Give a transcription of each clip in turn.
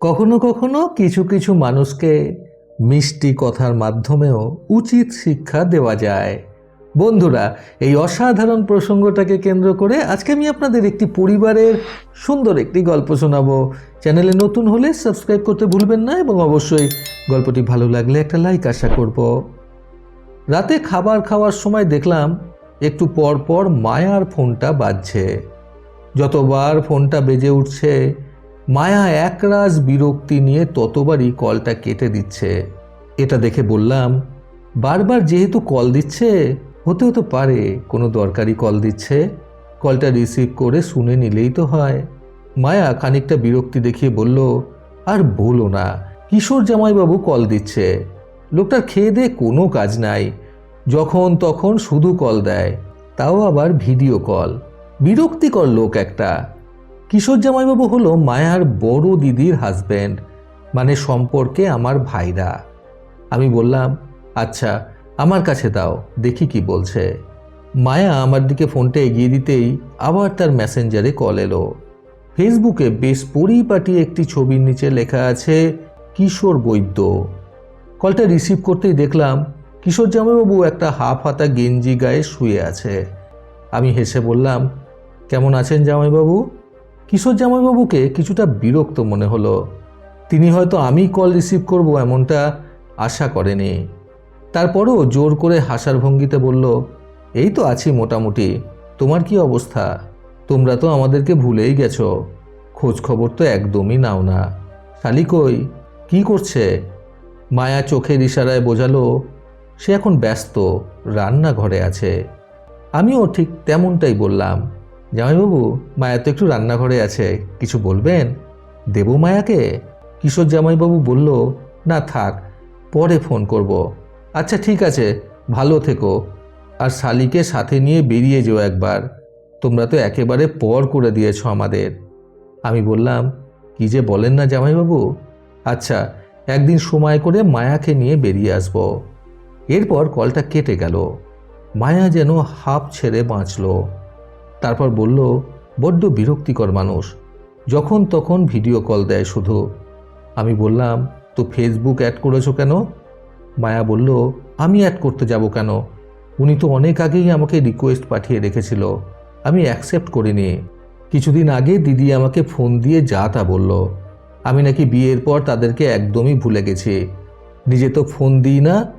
কখনো কখনো কিছু কিছু মানুষকে মিষ্টি কথার মাধ্যমেও উচিত শিক্ষা দেওয়া যায়। বন্ধুরা, এই অসাধারণ প্রসঙ্গটাকে কেন্দ্র করে আজকে আমি আপনাদের একটি পরিবারের সুন্দর একটি গল্প শোনাবো। চ্যানেলে নতুন হলে সাবস্ক্রাইব করতে ভুলবেন না এবং অবশ্যই গল্পটি ভালো লাগলে একটা লাইক আশা করব। রাতে খাবার খাওয়ার সময় দেখলাম একটু পর পর মায়ার ফোনটা বাজছে। যতবার ফোনটা বেজে উঠছে মায়া একরাশ বিরক্তি নিয়ে ততবারই কলটা কেটে দিচ্ছে। এটা দেখে বললাম, বারবার যেহেতু কল দিচ্ছে হতে হতে পারে কোনো দরকারি কল দিচ্ছে। কলটা রিসিভ করে শুনে নিলেই তো হয়। মায়া খানিকটা বিরক্তি দেখিয়ে বলল, আর বলো না, কিশোর জামাইবাবু কল দিচ্ছে। লোকটার খেয়ে দিয়ে কোনো কাজ নাই। যখন তখন শুধু কল দেয়, তাও আবার ভিডিও কল। বিরক্তিকর লোক একটা। কিশোর জামাইবাবু হলো মায়ার বড় দিদির হাজব্যান্ড মানে সম্পর্কে আমার ভাইরা। আমি বললাম আচ্ছা আমার কাছে দাও, দেখি কি বলছে। মায়া আমার দিকে ফোনটা এগিয়ে দিতেই আবার তার মেসেঞ্জারে কল এলো। ফেসবুকে বেশ পরিপাটি একটি ছবির নিচে লেখা আছে, কিশোর বৈদ্য। কলটা রিসিভ করতেই দেখলাম কিশোর জামাইবাবু একটা হাফ হাতা গেঞ্জি গায়ে শুয়ে আছে। আমি হেসে বললাম, কেমন আছেন জামাইবাবু? কিশোর জামাইবাবুকে কিছুটা বিরক্ত মনে হলো। তিনি হয়তো আমি কল রিসিভ করব এমনটা আশা করেনি। তারপরও জোর করে হাসার ভঙ্গিতে বলল, এই তো আছি মোটামুটি। তোমার কি অবস্থা? তোমরা তো আমাদেরকে ভুলেই গেছো। খোঁজ খবর তো একদমই নাও না। শালি কই? কি করছে? মায়া চোখের ইশারায় বোঝালো, সে এখন ব্যস্ত, রান্নাঘরে আছে। আমিও ঠিক তেমনটাই বললাম। জামাইবাবু, মায়া তো একটু রান্নাঘরে আছে, কিছু বলবেন? দেবো মায়াকে? কিশোর জামাইবাবু বলল, না থাক, পরে ফোন করব। আচ্ছা ঠিক আছে, ভালো থেকো। আর শালিকে সাথে নিয়ে বেরিয়ে যেও একবার। তোমরা তো একেবারে পর করে দিয়েছ আমাদের। আমি বললাম, কি যে বলেন না জামাইবাবু? আচ্ছা একদিন সময় করে মায়াকে নিয়ে বেরিয়ে আসব। এরপর কলটা কেটে গেল। মায়া যেন হাফ ছেড়ে বাঁচল। তারপর বলল, বড্ড বিরক্তিকর মানুষ। যখন তখন ভিডিও কল দেয় শুধু। আমি বললাম, তো ফেসবুক অ্যাড করেছ কেন? মায়া বলল, আমি অ্যাড করতে যাব কেন? উনি তো অনেক আগেই আমাকে রিকোয়েস্ট পাঠিয়ে রেখেছিল। আমি অ্যাকসেপ্ট করিনি। কিছুদিন আগে দিদি আমাকে ফোন দিয়ে যা তা বলল। আমি নাকি বিয়ের পর তাদেরকে একদমই ভুলে গেছি। নিজে তো ফোন দিই না,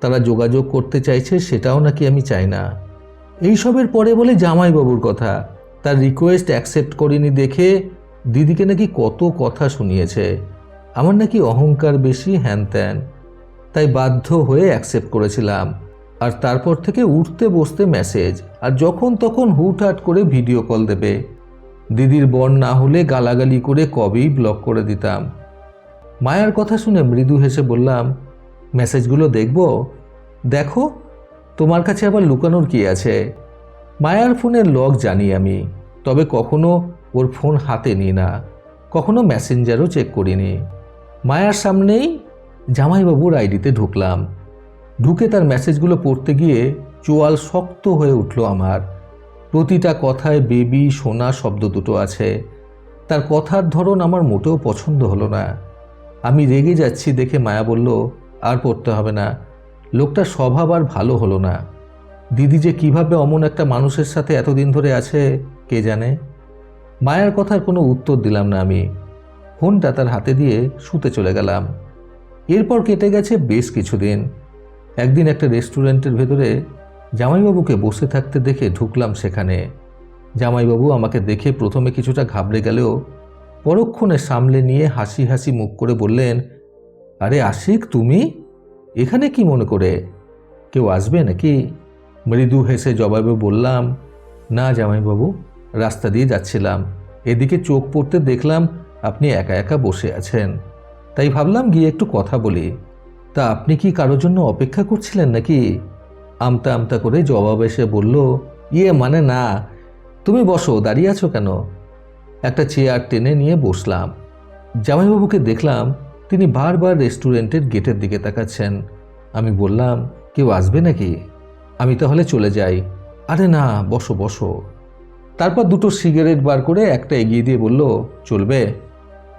তারা যোগাযোগ করতে চাইছে সেটাও নাকি আমি চাই না। এইসবের পরে বলে জামাইবাবুর কথা। তার রিকোয়েস্ট অ্যাকসেপ্ট করিনি দেখে দিদিকে নাকি কত কথা শুনিয়েছে। আমার নাকি অহংকার বেশি হ্যান ত্যান তাই বাধ্য হয়ে অ্যাকসেপ্ট করেছিলাম। আর তারপর থেকে উঠতে বসতে মেসেজ আর যখন তখন হুটহাট করে ভিডিও কল দেবে। দিদির বর না হলে গালাগালি করে কবেই ব্লক করে দিতাম। মায়ার কথা শুনে মৃদু হেসে বললাম মেসেজগুলো দেখব? দেখো তোমার কাছে আবার লুকানোর কি আছে? মায়ার ফোনের লক জানি আমি, তবে কখনো ওর ফোন হাতে নিই না, কখনো মেসেঞ্জারও চেক করিনি। মায়ার সামনেই জামাইবাবুর আইডিতে ঢুকলাম। ঢুকে তার মেসেজগুলো পড়তে গিয়ে চোয়াল শক্ত হয়ে উঠল আমার। প্রতিটা কথায় বেবি, সোনা শব্দ দুটো আছে। তার কথার ধরন আমার মোটেও পছন্দ হলো না। আমি রেগে যাচ্ছি দেখে মায়া বলল, আর পড়তে হবে না। লোকটার স্বভাব আর ভালো হলো না। দিদি যে কীভাবে অমন একটা মানুষের সাথে এতদিন ধরে আছে, কে জানে? মায়ের কথার কোনো উত্তর দিলাম না আমি। ফোনটা তার হাতে দিয়ে শুতে চলে গেলাম। এরপর কেটে গেছে বেশ কিছুদিন। একদিন একটা রেস্টুরেন্টের ভেতরে জামাইবাবুকে বসে থাকতে দেখে ঢুকলাম সেখানে। জামাইবাবু আমাকে দেখে প্রথমে কিছুটা ঘাবড়ে গেলেও পরক্ষণে সামলে নিয়ে হাসি হাসি মুখ করে বললেন, আরে আশিক, তুমি? এখানে কি মনে করে? কেউ আসবে নাকি? মৃদু হেসে জবাবে বললাম, না জামাইবাবু, রাস্তা দিয়ে যাচ্ছিলাম। এদিকে চোখ পড়তে দেখলাম আপনি একা একা বসে আছেন। তাই ভাবলাম গিয়ে একটু কথা বলি। তা আপনি কি কারোর জন্য অপেক্ষা করছিলেন নাকি? আমতা আমতা করে জবাব এসে বলল ইয়ে মানে না। তুমি বসো, দাঁড়িয়ে আছো কেন? একটা চেয়ার টেনে নিয়ে বসলাম। জামাইবাবুকে দেখলাম তিনি বারবার রেস্টুরেন্টের গেটের দিকে তাকাচ্ছেন। আমি বললাম, কেউ আসবে নাকি? আমি তাহলে চলে যাই। আরে না, বসো বসো। তারপর দুটো সিগারেট বার করে একটা এগিয়ে দিয়ে বলল, চলবে?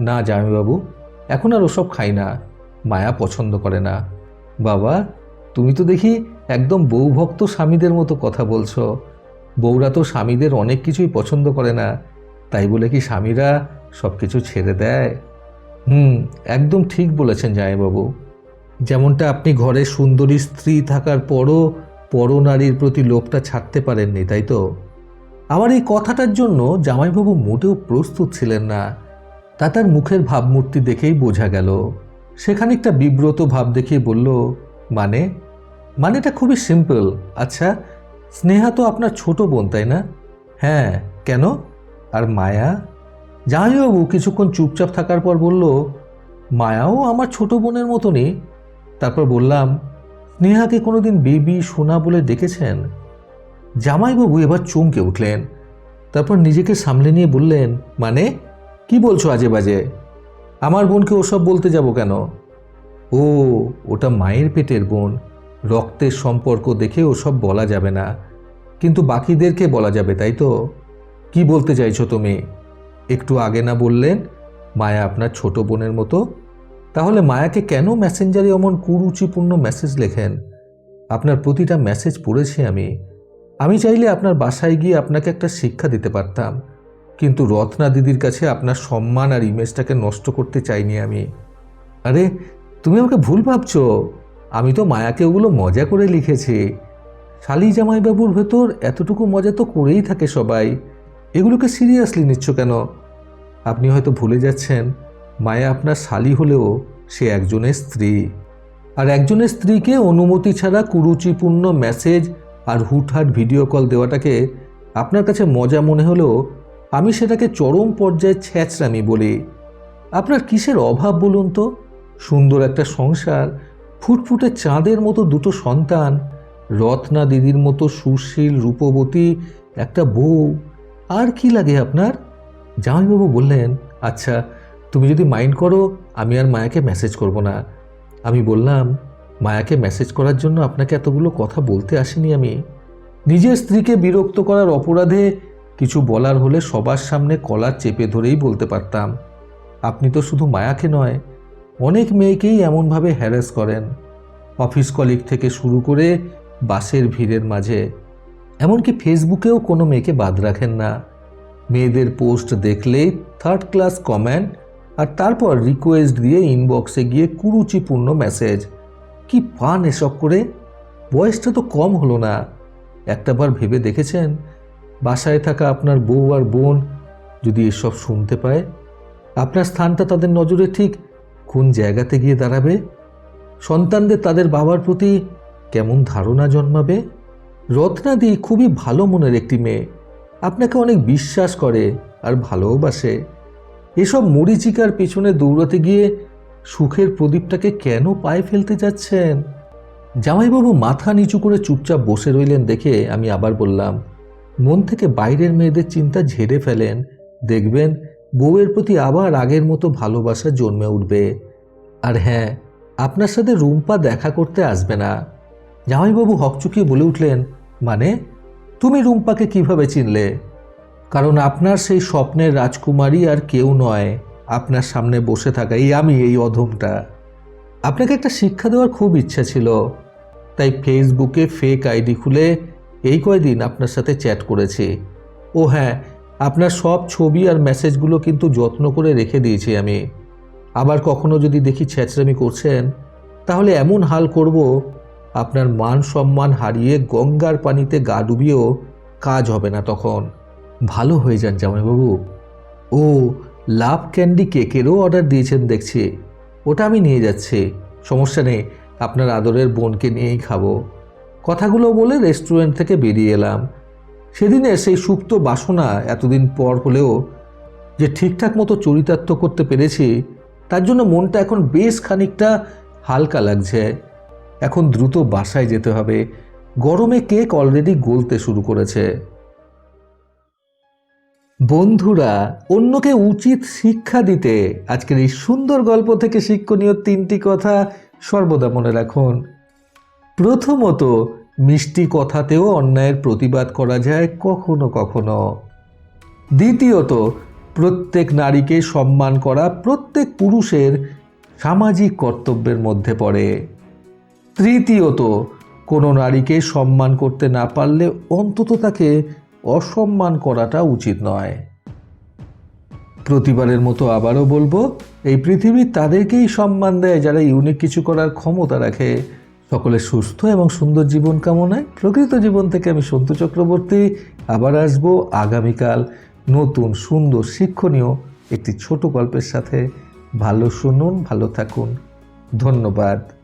না, জামাইবাবু, এখন আর ওসব খাই না। মায়া পছন্দ করে না। বাবা, তুমি তো দেখি একদম বউভক্ত স্বামীদের মতো কথা বলছো। বউরা তো স্বামীদের অনেক কিছুই পছন্দ করে না। তাই বলে কি স্বামীরা সব কিছু ছেড়ে দেয়? হুম, একদম ঠিক বলেছেন জামাইবাবু। যেমনটা আপনি ঘরে সুন্দরী স্ত্রী থাকার পরও পরনারীর প্রতি লোভটা ছাড়তে পারেননি, তাই তো? আমার এই কথাটার জন্য জামাইবাবু মোটেও প্রস্তুত ছিলেন না। তা তার মুখের ভাবমূর্তি দেখেই বোঝা গেল। সে খানিকটা বিব্রত ভাব দেখিয়ে বলল মানে? মানেটা খুবই সিম্পল। আচ্ছা স্নেহা তো আপনার ছোট বোন, তাই না? হ্যাঁ কেন? আর মায়া? জামাইবাবু কিছুক্ষণ চুপচাপ থাকার পর বলল, মায়াও আমার ছোট বোনের মতনই। তারপর বললাম, স্নেহাকে কোনোদিন বেবি সোনা বলে ডেকেছেন জামাইবাবু এবার চমকে উঠলেন। তারপর নিজেকে সামলে নিয়ে বললেন মানে? কি বলছো আজে বাজে? আমার বোনকে ওসব বলতে যাব কেন? ও, ওটা মায়ের পেটের বোন। রক্তের সম্পর্ক দেখে ওসব বলা যাবে না। কিন্তু বাকিদেরকে বলা যাবে, তাই তো? কি বলতে চাইছো তুমি? একটু আগে না বললেন, মায়া আপনার ছোট বোনের মতো? তাহলে মায়াকে কেন মেসেঞ্জারে অমন কুরুচিপূর্ণ মেসেজ লেখেন? আপনার প্রতিটা মেসেজ পড়েছি আমি। আমি চাইলে আপনার বাসায় গিয়ে আপনাকে একটা শিক্ষা দিতে পারতাম। কিন্তু রত্না দিদির কাছে আপনার সম্মান আর ইমেজটাকে নষ্ট করতে চাইনি আমি। আরে, তুমি আমাকে ভুল ভাবছ। আমি তো মায়াকে ওগুলো মজা করে লিখেছি। শালি জামাইবাবুর ভেতর এতটুকু মজা তো করেই থাকে সবাই। এগুলোকে সিরিয়াসলি নিচ্ছ কেন? আপনি হয়তো ভুলে যাচ্ছেন, মায়া আপনার শালি হলেও সে একজনের স্ত্রী। আর একজনের স্ত্রীকে অনুমতি ছাড়া কুরুচিপূর্ণ মেসেজ আর হুটহাট ভিডিও কল দেওয়াটাকে আপনার কাছে মজা মনে হলেও আমি সেটাকে চরম পর্যায়ে ছ্যাঁচড়ামি বলি। আপনার কিসের অভাব বলুন তো? সুন্দর একটা সংসার, ফুটফুটে চাঁদের মতো দুটো সন্তান, রত্না দিদির মতো সুশীল, রূপবতী একটা বউ আর কি লাগে আপনার? জামাইবাবু বললেন আচ্ছা তুমি যদি মাইন্ড করো, আমি আর মায়াকে মেসেজ করব না। আমি বললাম, মায়াকে মেসেজ করার জন্য আপনাকে এতগুলো কথা বলতে আসিনি আমি। নিজের স্ত্রীকে বিরক্ত করার অপরাধে কিছু বলার হলে সবার সামনে কলার চেপে ধরেই বলতে পারতাম। আপনি তো শুধু মায়াকে নয়, অনেক মেয়েকেই এমনভাবে হ্যারাস করেন। অফিস কলিগ থেকে শুরু করে বাসের ভিড়ের মাঝে এমনকি ফেসবুকেও কোনো মেয়েকে বাদ রাখেন না। মেয়েদের পোস্ট দেখলেই থার্ড ক্লাস কমেন্ট আর তারপর রিকোয়েস্ট দিয়ে ইনবক্সে গিয়ে কুরুচিপূর্ণ মেসেজ কি পান এসব করে। বয়সটা তো কম হলো না। একটাবার ভেবে দেখেছেন? বাসায় থাকা আপনার বউ আর বোন যদি এসব শুনতে পায়, আপনার স্থানটা তাদের নজরে ঠিক কোন জায়গাতে গিয়ে দাঁড়াবে? সন্তানদের তাদের বাবার প্রতি কেমন ধারণা জন্মাবে? রত্নাদি খুবই ভালো মনের একটি মেয়ে। আপনাকে অনেক বিশ্বাস করে আর ভালোবাসে। এসব মরিচিকার পেছনে দৌড়াতে গিয়ে সুখের প্রদীপটাকে কেন পায়ে ফেলতে যাচ্ছেন? জামাইবাবু মাথা নিচু করে চুপচাপ বসে রইলেন দেখে আমি আবার বললাম, মন থেকে বাইরের মেয়েদের চিন্তা ঝেড়ে ফেলেন। দেখবেন, বউয়ের প্রতি আবার আগের মতো ভালোবাসা জন্মে উঠবে। আর হ্যাঁ আপনার সাথে রুম্পা দেখা করতে আসবে না। জামাইবাবু হকচুকিয়ে বলে উঠলেন মানে তুমি রুম্পাকে কীভাবে চিনলে? কারণ আপনার সেই স্বপ্নের রাজকুমারী আর কেউ নয়। আপনার সামনে বসে থাকা এই আমি, এই অধমটা। আপনাকে একটা শিক্ষা দেওয়ার খুব ইচ্ছা ছিল। তাই ফেসবুকে ফেক আইডি খুলে এই কয়দিন আপনার সাথে চ্যাট করেছি। ও হ্যাঁ আপনার সব ছবি আর মেসেজগুলো কিন্তু যত্ন করে রেখে দিয়েছি আমি। আবার কখনো যদি দেখি ছ্যাঁচড়ামি করছেন, তাহলে এমন হাল করব আপনার মান সম্মান হারিয়ে গঙ্গার পানিতে গা ডুবিয়েও কাজ হবে না তখন। ভালো হয়ে যান জামাইবাবু। ও, লাভ ক্যান্ডি কেকেরও অর্ডার দিয়েছেন দেখছি। ওটা আমি নিয়ে যাচ্ছি। সমস্যা নেই, আপনার আদরের বোনকে নিয়েই খাব। কথাগুলো বলে রেস্টুরেন্ট থেকে বেরিয়ে এলাম। সেদিনে সেই সুপ্ত বাসনা এতদিন পর হলেও যে ঠিকঠাক মতো চরিতার্থ করতে পেরেছি, তার জন্য মনটা এখন বেশ খানিকটা হালকা লাগছে। এখন দ্রুত বাসায় যেতে হবে। গরমে কেক অলরেডি গলতে শুরু করেছে। বন্ধুরা, অন্যকে উচিত শিক্ষা দিতে। আজকের এই সুন্দর গল্প থেকে শিক্ষণীয় তিনটি কথা সর্বদা মনে রাখুন। প্রথমত, মিষ্টি কথাতেও অন্যায়ের প্রতিবাদ করা যায় কখনো কখনো। দ্বিতীয়ত, প্রত্যেক নারীকে সম্মান করা প্রত্যেক পুরুষের সামাজিক কর্তব্যের মধ্যে পড়ে। তৃতীয়ত কোনো নারীকে সম্মান করতে না পারলে অন্তত তাকে অসম্মান করাটা উচিত নয়। প্রতিবারের মতো আবারও বলব, এই পৃথিবী তাদেরকেই সম্মান দেয় যারা ইউনিক কিছু করার ক্ষমতা রাখে। সকলের সুস্থ এবং সুন্দর জীবন কামনায় প্রকৃত জীবন থেকে আমি সন্তু চক্রবর্তী আবার আসব আগামীকাল নতুন সুন্দর শিক্ষণীয় একটি ছোট গল্পের সাথে। ভালো শুনুন, ভালো থাকুন। ধন্যবাদ।